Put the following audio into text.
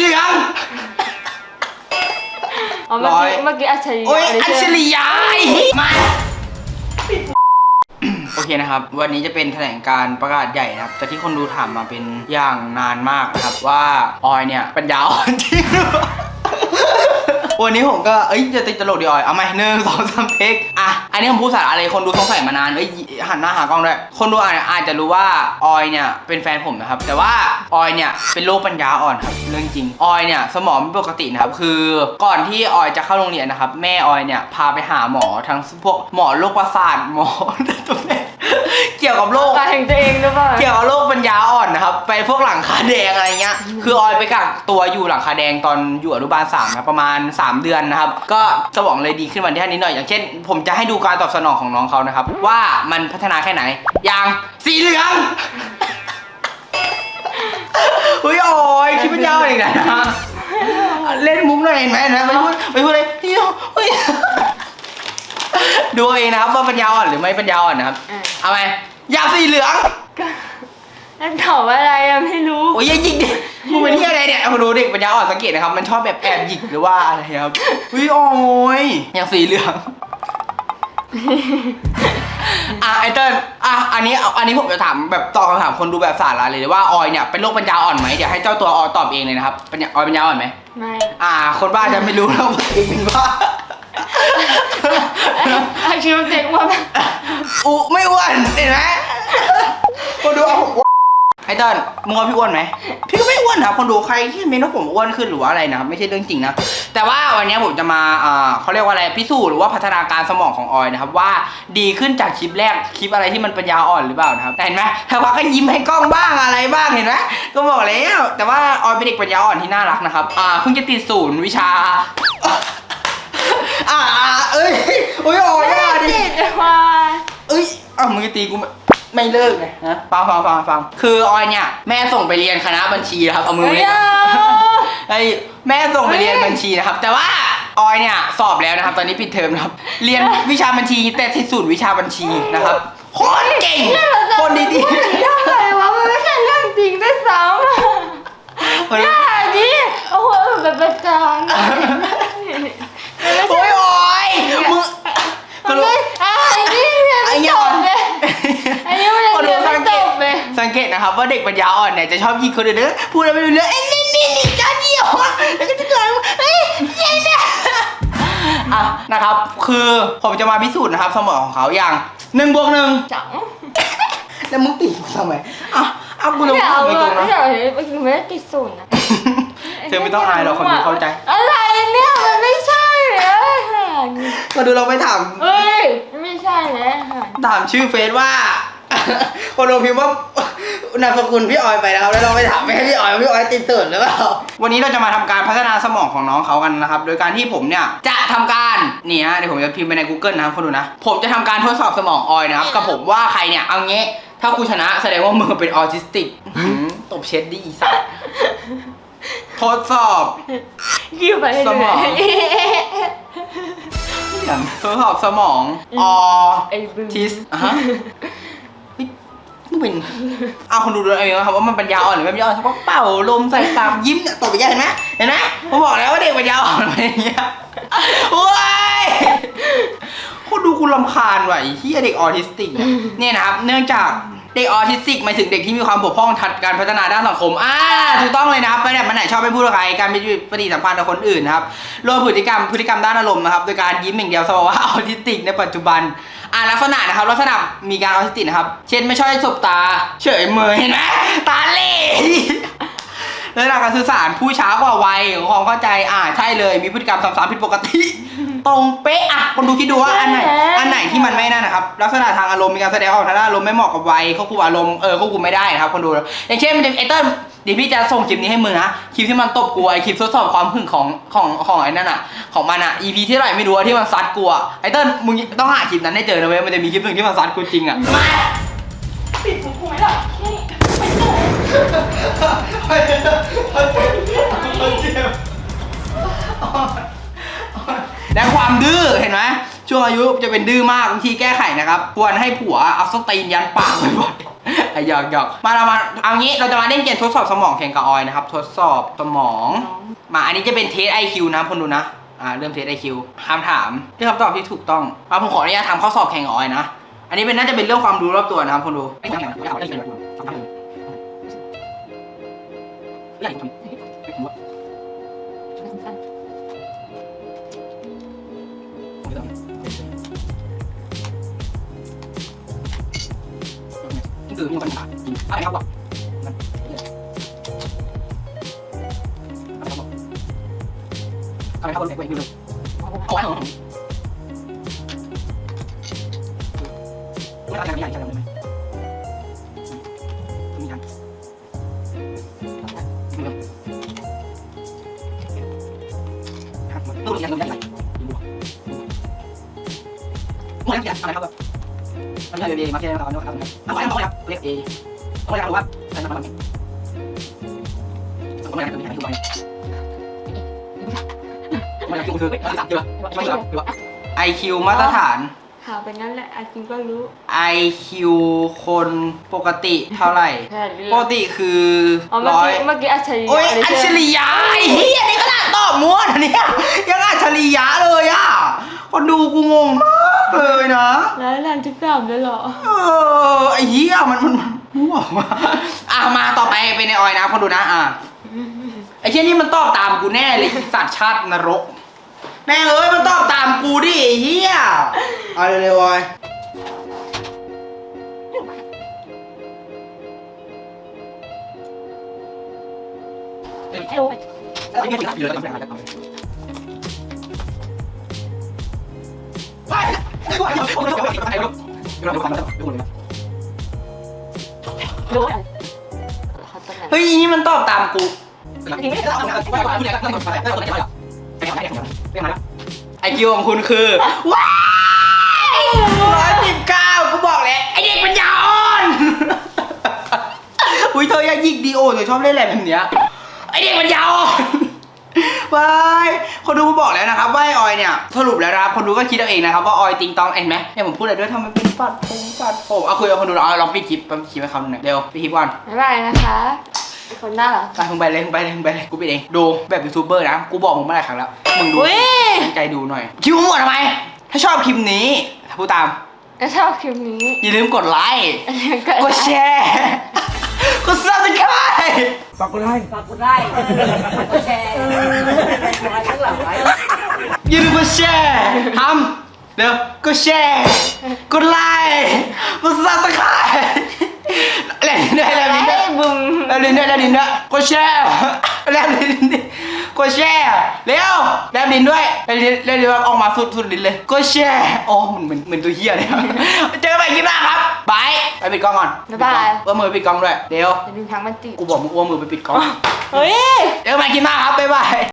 เหลืองอ๋อเมื่อร้อยกี้เมื่อกี้อัจฉริยะโอ้ยนนี้อัจใช่ฉไหมริยะมาโอเคนะครับ วันนี้จะเป็นแถลงการประกาศใหญ่นะครับ จากที่คนดูถามมาเป็นอย่างนานมากนะครับว่าออยเนี่ยปัญญาอ่อนจริงหรือเปล่าวันนี้ผมก็เอ้ยจะติดตลกดีออย เอาไหมหนึ่งสองสามเทคอะ อันนี้ผมพูดสาระอะไรคนดูสงสัยมานานเอ้ยหันหน้าหากล้องด้วยคนดูอาจอาจจะรู้ว่าออยเนี่ยเป็นแฟนผมนะครับ แต่ว่าออยเนี่ยเป็นโรคปัญญาอ่อนครับเรื่องจริงออยเนี่ยสมองไม่ปกตินะครับคือก่อนที่ออยจะเข้าโรงเรียนนะครับ แม่ออยเนี่ยพาไปหาหมอทั้งพวกหมอโรคประสาทหมอตัวแม่เกี่ยวกับโรคตายถึงตัวเองหรือเปล่าเกี่ยวกับโรคปัญญาอ่อนนะครับ ไปพวกหลังคาแดงอะไรเงี้ย คือออยไปกักตัวอยู่หลังคาแดงตอนอยู่อนุบาลสามนะประมาณ 3 เดือนนะครับ ก็สมองเลยดีขึ้นวันที่นิดหน่อยอย่างเช่น ผมจะให้ดูการตอบสนองของน้องเขานะครับ ว่ามันพัฒนาแค่ไหน อย่างสีเหลืองเฮ้ยโอ้ยคิดปัญญาอ่อนอีกแล้วนะเล่นมุกหน่อยเห็นไหมนะไม่พูดไม่พูดเลยเฮ้ยเฮ้ยดูเอาเองนะครับว่าปัญญาอ่อนหรือไม่ปัญญาอ่อนนะครับอะเอาไหมอยากสีเหลืองก็แล้วตอบอะไรอะไม่รู้ โอ้ยอย่าหยิกดิมึงเป็นที่อะไรเนี่ยเอามาดูเด็กปัญญาอ่อนสังเกตนะครับ มันชอบแบบแอบหยิกหรือว่าอะไรครับอุ้ยโอ้ยอย่างสีเหลือง อะไอเติ้ลอะอันนี้อันนี้ผมจะถามแบบตอบคำถามคนดูแบบสาระเลยว่าออยเนี่ยเป็นโรคปัญญาอ่อนไหมเดี๋ยวให้เจ้าตัวออยตอบเองเลยนะครับปัญญาออยปัญญาอ่อนไหมไม่อ่า คนบ้าจะไม่รู้แล้วว่าเองเป็นบ้าไอคิวเด็กว่าแบบอุไม่อ้วนเห็นไหมคนดูเอาผมอ้วน ไอ้เติ้ลมึงว่าพี่อ้วนไหมพี่ก็ไม่อ้วนนะคนดูใครที่เมนว่าผมอ้วนขึ้นหรือว่าอะไรนะครับไม่ใช่เรื่องจริงนะแต่ว่าวันนี้ผมจะมาอ่าเขาเรียกว่าอะไรพิสูจน์หรือว่าพัฒนาการสมองของออยนะครับว่าดีขึ้นจากคลิปแรกคลิปอะไรที่มันปัญญาอ่อนหรือเปล่านะครับแต่เห็นไหมถ้าว่าก็ยิ้มให้กล้องบ้างอะไรบ้างเห็นไหมก็บอกแล้วแต่ว่าออยเป็นเด็กปัญญาอ่อนที่น่ารักนะครับอ่าเพิ่งจะติดศูนย์วิชาอ่าเอ้ยโอ้ยออยอะดิติดว่าเอ้ยอ้าวมึงจะตีกู ไม่ไม่เลิกไงฮะฟังฟังฟังฟังคือออยเนี่ยแม่ส่งไปเรียนคณะบัญชีนะครับเอามือเฮ้ไว้ยไอ้ยแม่ส่งไปเรียนบัญชีนะครับ แต่ว่าออยเนี่ยสอบแล้วนะครับ ตอนนี้ปิดเทอมนะครับ เรียนวิชาบัญชีแต่ที่ศูนย์วิชาบัญชีนะครับโคตรเก่งคนดีดีเรื่องอะไรวะมันไม่ใช่เรื่องจริงด้วยซ้ำอะๆคนอย่าดิโอ้โหแบบประจานโอ้ยออยมึง นะครับว่าเด็กปัญญาอ่อนเนี่ยจะชอบยิงคนอื่นเด้อพูดอะไรไม่รู้เรื่องไอ้นี่นี่นี่จ้าเดียวอะแล้วก็จะเกิดเอ้ยยัยเนี่ยอะนะครับ คือผมจะมาพิสูจน์นะครับสมองของเขาอย่างหนึ่งบวกหนึ่งจังแล้วมึงตีกูทำไมอะเอากูลงไม่เอาไม่ตรงไม่นะเอาไม่ได้ติดศูนย์นะเธอไม่ต้องอายหรอกคนดูเข้าใจ อะไรเนี่ยมันไม่ใช่เลยห่านมาดูเราไปถามเฮ้ยไม่ใช่เลยห่านถามชื่อเฟซว่า คนดูพิมพ์ว่า นามสกุลพี่ออยไปนะครับแล้วเราไปถามแม่พี่ออยว่าพี่ออยติดตื่นหรือเปล่าวันนี้เราจะมาทำการพัฒนาสมองของน้องเขากันนะครับ โดยการที่ผมเนี่ยจะทำการนี่ฮะเดี๋ยวผมจะพิมพ์ไปใน Google นะครับคนดูนะ ผมจะทำการทดสอบสมองออยนะครับกับผมว่าใครเนี่ยเอางี้ ถ้ากูชนะแสดงว่ามึงเป็นออทิสติกหืมตบเช็ดดีอีสัตว์ทดสอบ ยิ้มไปให้สดูมองทดสอบสมองออ ไอ้บึ้งทิสอะฮะเฮ้ยมึง เป็นเอาคนดูดูเองนะครับว่ามันปัญญาอ่อนหรือไม่ปัญญาอ่อนเขาก็เป่าลมใส่ปากยิ้มเนี่ยตบไปยังเห็นไหมเห็นไหมผมบอกแล้วว่าเด็กปัญญาอ่อนเป็นอย่างเงี้ยโอ้ยคนดูคุณลำคาญว่ะไอ้เฮียเด็กออทิสติกเนี่ยเนี่ยนะครับเนื่องจากเด็กออทิสติกหมายถึงเด็กที่มีความบกพร่องทางการพัฒนาด้านสังคม อ่า ถูกต้องเลยนะครับไปแบบมันไหนชอบไปพูดกับใคร การมีปฏิสัมพันธ์กับคนอื่นนะครับ รวมพฤติกรรมพฤติกรรมด้านอารมณ์นะครับ โดยการยิ้มอย่างเดียวสภาวะออทิสติกในปัจจุบัน อ่าลักษณะนะครับลักษณะมีการออทิสติกนะครับ เช่นไม่ชอบให้สบตา เฉยเมยเห็นไหมตาเหล่ลักษณะการสื่อสารผู้ช้ากว่าวัยของความเข้าใจอ่าใช่เลยมีพฤติกรรมซ้ำๆผิดปกติ ตรงเป๊ะอะคนดูคิดดูว่าอันไหนอันไหนที่มันไม่นั่นนะครับ ลักษณะทางอารมณ์มีการแสดงออกทางด้านอารมณ์ไม่เหมาะกับวัยควบคุมอารมณ์เออควบคุมไม่ได้นะครับคนดู อย่างเช่นไอเติ้ล เดี๋ยวพี่จะส่งคลิปนี้ให้มึงนะคลิปที่มันตบกูไอคลิปทดสอบความหึงของของของไอ้นั่นอะ ของมันอะ EP ที่เท่าไหร่ไม่รู้อะที่มันซัดกูอะไอเติ้ลมึงต้องหาคลิปนั้นให้เจอนะเว้ยมันจะมีคลิปหนึ่งที่มันซัดกูจริงอะมาปิดหูกูไหมล่ะนี่และความดื้อเห็นไหมช่วงอายุจะเป็นดื้อมากวิธีแก้ไขนะครับ ควรให้ผัวเอาสตีนยันปากบ่อยๆ อะหยอกหยอกมาเรามาเอางี้เราจะมาเล่นเกมทดสอบสมองแข่งกับออยนะครับ ทดสอบสมอง มาอันนี้จะเป็นเทสไอคิวนะคนดูนะอ่าเริ่มเทสไอคิวคำถามที่คำตอบที่ถูกต้องมาผมขออนุญาตทำข้อสอบแข่งกับออยนะ อันนี้เป็นน่าจะเป็นเรื่องความรู้รอบตัวนะครับคนดู ไรครับบอกอะไรครับบอกอะไรครับบอกเลยเอาไว้เอาไว้ไม่ได้ไม่ได้ใช่ไหมมีทางตู้เรียนเราได้ไหมหมดแล้วอะไรครับมันจะเอมาแค่เราเนาะครับเอาไว้เอาไว้ครับเรียกเอ เอยาไว้ครับว่าใช่ไหมครับเอาไว้ครับไม่ใช่ทุกวันไม่ใช่คือไม่ใช่เยอะไม่ใช่เยอะ IQ มาตรฐานข่าวเป็นงั้นแหละอากินก็รู้ IQ คนปกติเท่าไหร่ แค่เรื่องปกติคืออ๋อเมื่อร้อยกี้เมื่อกี้อัจฉริยะโอ้ยเลยอัจใช่ฉไหมริยะไอ้เฮียนี่ขนาดตอบม้วนอันเนี่ยยังอัจฉริยะเลยอะ คนดูกูงงมากเลยนะร้อยล้านที่สามเลยเหรอ เออไอ้เฮียมันมันมัน มั่วว่ะอะมาต่อไปเป็นในออยนะคนดูนะ อะไอ้เชี่ยนี่มันตอบตามกูแน่เลยไอ้สัตว์ชาตินรก แม่งเอ้ยมันตอบตามกูดิไอ้เฮียเอาเร็วๆออยไอ้โอ้ย รู้อะไรเขาตำแหน่งเฮ้ยอีนี่มันตอบตามกูไอคิวของคุณคือว้ายร้อยสิบเก้ากูบอกแล้วไอเด็กปัญญาอ่อน อุ้ยเธออยากยิกดีโอเธอชอบเล่นอะไรแบบเนี้ยไอเด็กปัญญาอ่อน บายคนดูบอกแล้วนะครับว่าไอออยเนี่ยสรุปแล้วนะครับคนดูก็คิดเอาเองนะครับว่าออยติงตองเห็นไหมเนี่ยผมพูดอะไรด้วยทำไมเป็นปัดผมปัดผมเอาคุยกับคนดูเอาลองปิดคลิปปิดคลิปให้เขาหน่อยเร็วปิดคลิปก่อนบ๊ายบายนะคะคนหน้าเหรอไปมึงไปเลยมึงไปเลยมึงไปเลยกูปิดเองดูแบบยูทูบเบอร์นะกูบอกมึงมาหลายครั้งแล้วมึงดูอุ้ยตั้งใจดูหน่อยคิวหมดทำไม ถ้าชอบคลิปนี้พูดตามถ้าชอบคลิปนี้อย่าลืมกดไลค์ก็กดแชร์กดซับสไครต์ฝากกดไลค์ฝากกดไลค์กดแชร์กดทั้งหลังไว้ อย่าลืมกดแชร์ทำเดี๋ยวกดแชร์กดไลค์กดซับสไครต์แลบลิ้นด้วยแลบลิ้นด้วยไอ้บึงแลบลิ้นด้วยแลบลิ้นด้วยกดแชร์แลบลิ้นดิกดแชร์เร็วแลบลิ้นด้วยแลบลิ้นแลบลิ้นแบบออกมาสุดสุดลิ้นเลยกดแชร์โอ้เหมือนเหมือนตัวเฮียเลยเจอกันใหม่คลิปหน้าครับบายไปปิดกล้องก่อนบ๊ายบายว่ามือปิดกล้องด้วยเดี๋ยวอย่าลืมทั้งมันติกูบอกมึงว่ามือไปปิดกล้องเฮ้ยเจอกันใหม่คลิปหน้าครับบ๊ายบาย